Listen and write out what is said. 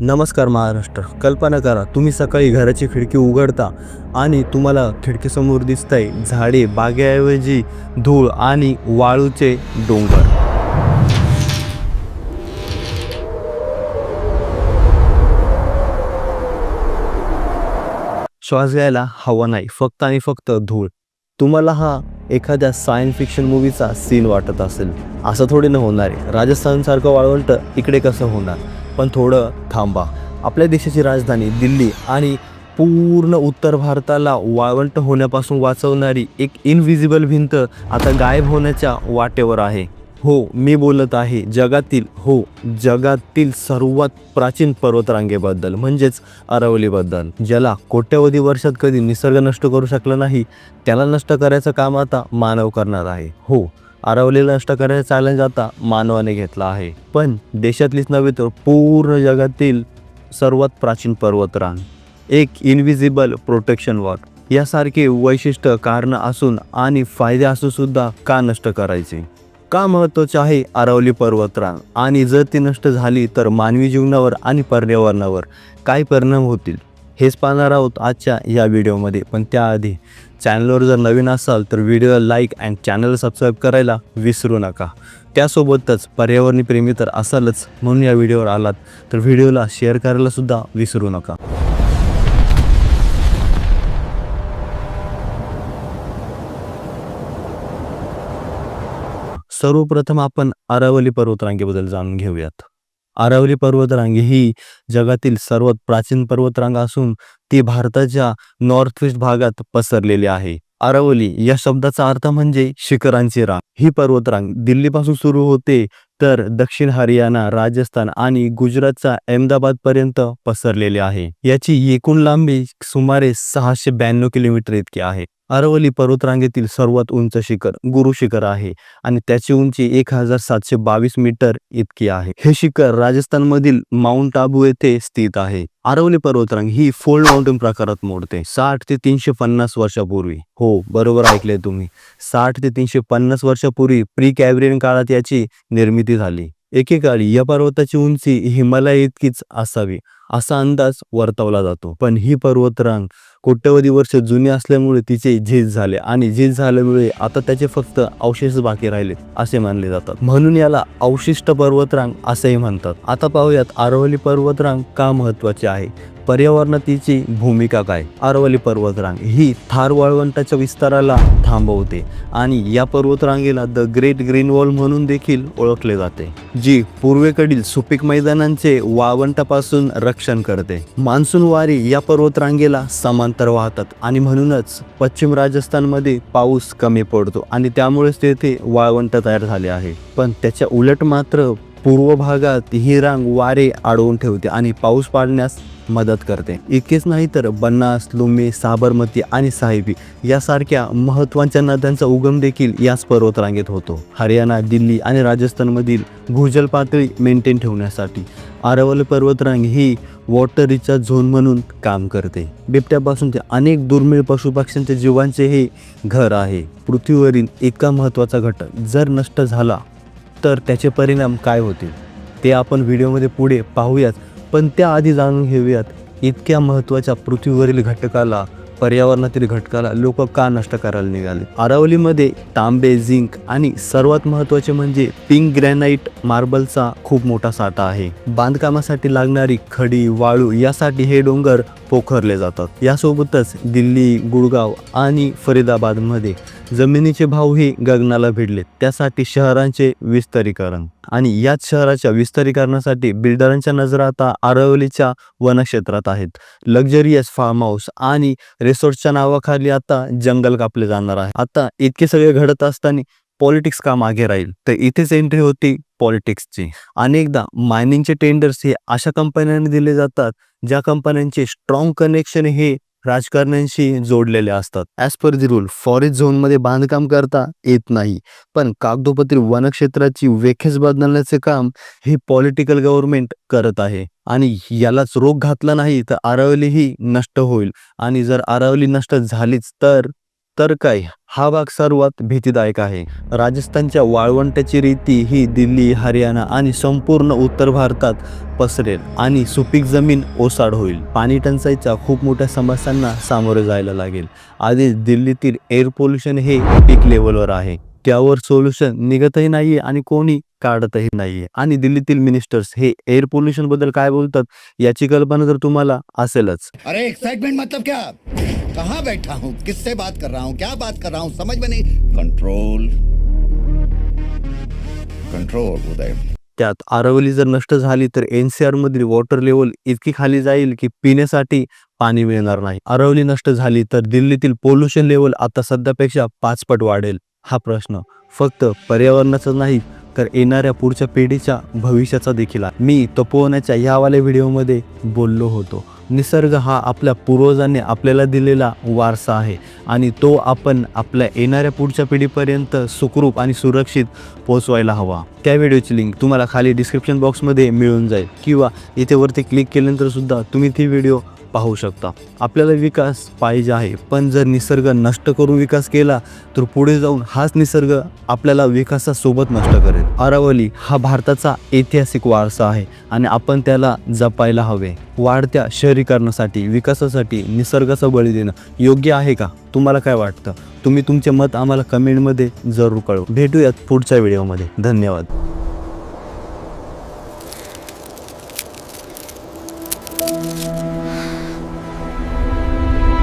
नमस्कार महाराष्ट्र. कल्पना करा तुम्ही सकाळी घराची खिडकी उघडता आणि तुम्हाला खिडकीसमोर दिसत आहे झाडे बागेऐवजी धूळ आणि वाळूचे डोंगर. श्वास घ्यायला हवा नाही फक्त आणि फक्त धूळ. तुम्हाला हा एखाद्या सायन्स फिक्शन मूवीचा सीन वाटत असेल. असं थोडी न होणार आहे. राजस्थानसारखं वाळवंट इकडे कसं होणार? पण थोडं थांबा. आपल्या देशाची राजधानी दिल्ली आणि पूर्ण उत्तर भारताला वाळवंट होण्यापासून वाचवणारी एक इनव्हिजिबल भिंत आता गायब होण्याच्या वाटेवर आहे. हो मी बोलत आहे जगातील हो जगातील सर्वात प्राचीन पर्वतरांगेबद्दल म्हणजेच अरवलीबद्दल. ज्याला कोट्यवधी वर्षात कधी निसर्ग नष्ट करू शकला नाही त्याला नष्ट करायचं काम आता मानव करणार आहे. हो अरवलीला नष्ट करायचा चॅलेंज आता मानवाने घेतला आहे. पण देशातलीच नव्हे तर पूर्ण जगातील सर्वात प्राचीन पर्वतरांग. एक इनव्हिजिबल प्रोटेक्शन वॉट यासारखे वैशिष्ट्य कारणं असून आणि फायदे असूनसुद्धा का नष्ट करायचे? का महत्त्वाचे आहे अरावली पर्वतरांग. आणि जर ती नष्ट झाली तर मानवी जीवनावर आणि पर्यावरणावर काय परिणाम होतील? हेच पाहणार आहोत आजच्या या व्हिडिओमध्ये. पण त्याआधी चॅनलवर जर नवीन असाल तर व्हिडिओला लाईक अँड चॅनल सबस्क्राईब करायला विसरू नका. त्यासोबतच पर्यावरणी प्रेमी तर असालच म्हणून या व्हिडिओवर आलात तर व्हिडिओला शेअर करायलासुद्धा विसरू नका. सर्वप्रथम आपण अरावली पर्वतरांगेबद्दल जाणून घेऊयात. अरावली पर्वतरांगी ही जगातील सर्वात प्राचीन पर्वतरांग असून ती भारताच्या नॉर्थ वेस्ट भागात पसरलेली आहे. अरावली या शब्दाचा अर्थ म्हणजे शिखरांची रांग. ही पर्वतरांग दिल्लीपासून सुरू होते तर दक्षिण हरियाणा राजस्थान आणि गुजरातचा अहमदाबाद पर्यंत पसरलेली आहे. याची एकूण लांबी सुमारे सहाशे ब्याण्णव किलोमीटर इतकी आहे. अरवली पर्वतरांगेतील सर्वात उंच शिखर गुरु शिखर आहे आणि त्याची उंची एक हजार सातशे बावीस मीटर इतकी आहे. हे शिखर राजस्थानमधील माउंट आबू येथे स्थित आहे. अरवली पर्वतरांग ही फोल्ड माउंटेन प्रकारात मोडते. साठ ते तीनशे पन्नास वर्षापूर्वी. हो बरोबर ऐकले तुम्ही. साठ ते तीनशे पन्नास वर्षापूर्वी प्री कॅब्रियन काळात याची निर्मिती झाली. एकेकाळी या पर्वताची उंची हिमालय इतकीच असावी. असा अंदाज वर्तवला जातो. पण ही पर्वतरांग कोट्यवधी वर्ष जुनी असल्यामुळे तिचे झीज झाले आणि झीज झाल्यामुळे आता त्याचे फक्त अवशेष बाकी राहिले असे मानले जातात. म्हणून याला अवशिष्ट पर्वतरांग असेही म्हणतात. आता पाहूयात आरवली पर्वतरांग का महत्वाची आहे? पर्यावरणातीची भूमिका काय? अरवली पर्वतरांग ही थार वाळवंटाच्या विस्ताराला थांबवते आणि या पर्वतरांगेला द ग्रेट ग्रीन वॉल म्हणून देखील ओळखले जाते जी पूर्वेकडील सुपीक मैदानांचे वाळवंटापासून रक्षण करते. मान्सून वारी या पर्वतरांगेला समांतर वाहतात आणि म्हणूनच पश्चिम राजस्थानमध्ये पाऊस कमी पडतो आणि त्यामुळेच तेथे वाळवंट तयार झाले आहे. पण त्याच्या उलट मात्र पूर्व भागात ही रांग वारे अडवून ठेवते आणि पाऊस पाडण्यास मदत करते. इतकेच नाही तर बनास लुंबी साबरमती आणि साहिबी यासारख्या महत्त्वाच्या नद्यांचा उगम देखील याच पर्वतरांगेत होतो. हरियाणा दिल्ली आणि राजस्थानमधील भूजल पातळी मेंटेन ठेवण्यासाठी आरवल पर्वतरांग ही वॉटर रिचार्ज झोन म्हणून काम करते. बिबट्यापासून ते अनेक दुर्मिळ पशुपक्ष्यांच्या जीवांचे हे घर आहे. पृथ्वीवरील इतका महत्त्वाचा घटक जर नष्ट झाला तर त्याचे परिणाम काय होतील? ते आपण व्हिडिओमध्ये पुढे पाहूयात. पण त्याआधी जाणून घेऊयात इतक्या महत्त्वाच्या पृथ्वीवरील घटकाला पर्यावरणातील घटकाला लोक का नष्ट करायला निघाले? अरावलीमध्ये तांबे झिंक आणि सर्वात महत्त्वाचे म्हणजे पिंक ग्रॅनाइट मार्बलचा खूप मोठा साठा आहे. बांधकामासाठी लागणारी खडी वाळू यासाठी हे डोंगर पोखरले जातात. यासोबतच दिल्ली गुडगाव आणि फरीदाबादमध्ये जमिनीचे भावही गगनाला भिडले त्यासाठी शहरांचे विस्तारीकरण. आणि याच शहराच्या विस्तारीकरणासाठी बिल्डरांच्या नजरा आता आरवलीच्या वनक्षेत्रात आहेत. लक्झरियस फार्म हाऊस आणि रिसॉर्टच्या नावाखाली आता जंगल कापले जाणार आहे. आता इतके सगळे घडत असताना पॉलिटिक्स का मागे राहील? तर इथेच एंट्री होती पॉलिटिक्सची अनेकदा मायनिंगचे टेंडर्स हे अशा कंपन्यांनी दिले जातात ज्या कंपन्यांचे स्ट्रॉंग कनेक्शन हे राजकारण्यांशी जोडलेले असतात. As per the rule forest झोनमध्ये बांधकाम करता येत नाही. पण कागदोपत्री वनक्षेत्राची वेखेस बदलण्याचे काम हे पॉलिटिकल गव्हर्नमेंट करत आहे. आणि यालाच रोग घातला नाही तर आरावली ही नष्ट होईल. आणि जर आरावली नष्ट झालीच तर तर काय? हा भाग सर्वात भीतीदायक आहे. राजस्थानच्या वाळवंटाची रीती ही दिल्ली हरियाणा आणि संपूर्ण उत्तर भारतात पसरेल आणि सुपीक जमीन ओसाड होईल. पाणी टंचाईच्या खूप मोठ्या समस्यांना सामोरे जायला लागेल. आधीच दिल्लीतील एअर पोल्युशन हे पीक लेवलवर आहे. त्यावर सोल्युशन निघतही नाहीये आणि कोणी काढतही नाहीये. आणि दिल्लीतील मिनिस्टर्स हे एअर पोल्युशनबद्दल काय बोलतात याची कल्पना तर तुम्हाला असेलच. अरे एक्साइटमेंट मतलब क्या? कहाँ बैठा हूँ? किससे बात कर रहा हूँ? क्या बात कर रहा हूँ? समझ में नहीं। Control control Uday. त्यात आरवली जर नष्ट झाली तर एनसीआर मधील वॉटर लेवल इतकी खाली जाईल की पिण्यासाठी पाणी मिळणार नाही. अरवली नष्ट झाली तर दिल्लीतील पोल्युशन लेवल आता सध्यापेक्षा पाचपट वाढेल. हा प्रश्न फक्त पर्यावरणाचा नाही तर येणाऱ्या पुढच्या पिढीच्या भविष्याचा देखील आहे. मी तपोवनाच्या यावाल्या व्हिडिओमध्ये बोललो होतो. निसर्ग हा आपल्या पूर्वजांनी आपल्याला दिलेला वारसा आहे. आणि तो आपण आपल्या येणाऱ्या पुढच्या पिढीपर्यंत सुखरूप आणि सुरक्षित पोहोचवायला हवा. त्या व्हिडिओची लिंक तुम्हाला खाली डिस्क्रिप्शन बॉक्समध्ये मिळून जाईल. किंवा इथे वरती क्लिक केल्यानंतर सुद्धा तुम्ही ती व्हिडिओ पाहू शकता. आपल्याला विकास पाहिजे आहे. पण जर निसर्ग नष्ट करून विकास केला तर पुढे जाऊन हाच निसर्ग आपल्याला विकासासोबत नष्ट करेल. अरावली हा भारताचा ऐतिहासिक वारसा आहे आणि आपण त्याला जपायला हवे. वाढत्या शहरीकरणासाठी विकासासाठी निसर्गाचा बळी देणं योग्य आहे का? तुम्हाला काय वाटतं? तुम्ही तुमचे मत आम्हाला कमेंटमध्ये जरूर कळवा. भेटूयात पुढच्या व्हिडिओमध्ये. धन्यवाद.